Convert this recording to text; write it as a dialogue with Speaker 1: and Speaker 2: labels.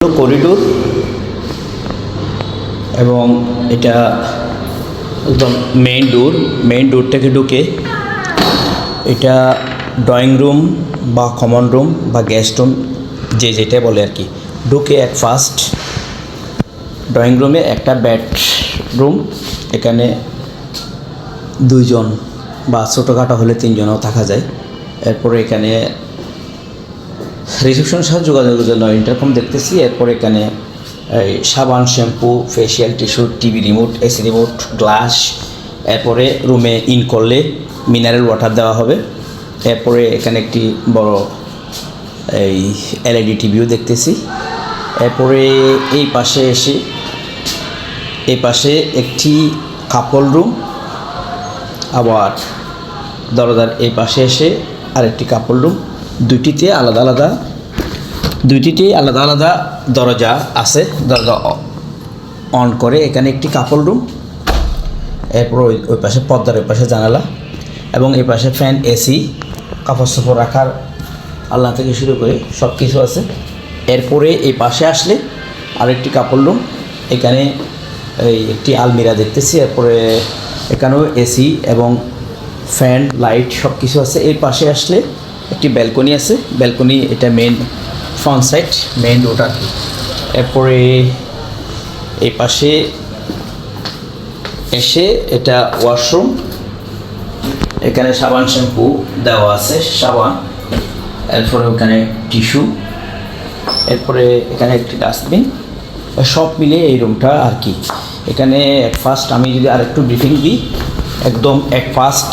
Speaker 1: Corridor এবং এটা একদম মেইন ডোর মেইন ডোর থেকে ঢুকে এটা ড্রয়িং রুম বা কমন রুম বা গেস্ট রুম যে যেটা বলে আর কি। ঢুকে এক ফার্স্ট ড্রয়িং রুমে একটা বেড রুম এখানে দুইজন বা ছোটোখাটো হলে তিনজনও থাকা যায়। এরপরে এখানে রিসেপশনের সাথে যোগাযোগের জন্য ইন্টারকম দেখতেছি। এরপর এখানে, এই সাবান, shampoo facial tissue TV remote AC remote glass এরপরে রুমে ইন করলে মিনারেল ওয়াটার দেওয়া হবে। এরপরে এখানে একটি বড়, এই এলইডি টিভিও দেখতেছি। এরপরে এই পাশে এসে, এই পাশে একটি কাপল রুম আবার দরজার এই পাশে এসে আরেকটি কাপড় রুম দুইটিতে আলাদা আলাদা, দুইটিতে আলাদা আলাদা দরজা আছে, দরজা অন করে এখানে একটি কাপড় রুম এরপর ওই ওই পাশে পর্দার ওই পাশে জানালা এবং এই পাশে ফ্যান এসি কাপড় সাপড় রাখার আল্লাহ থেকে শুরু করে সব কিছু আছে। এরপরে এই পাশে আসলে আরেকটি কাপড় রুম এখানে এই একটি আলমিরা দেখতেছি, এরপরে এখানেও এসি এবং ফ্যান লাইট সব কিছু আছে। এই পাশে আসলে একটি ব্যালকনি আছে। ব্যালকনি এটা main front side main road আর কি। এরপরে এই পাশে এসে এটা ওয়াশরুম এখানে সাবান শ্যাম্পু দেওয়া আছে, সাবান। এরপরে ওখানে টিস্যু এরপরে এখানে একটি ডাস্টবিন সব মিলে এই রুমটা আর কি। এখানে ফার্স্ট আমি যদি আরেকটু ব্রিফিং দিই, একদম এক ফার্স্ট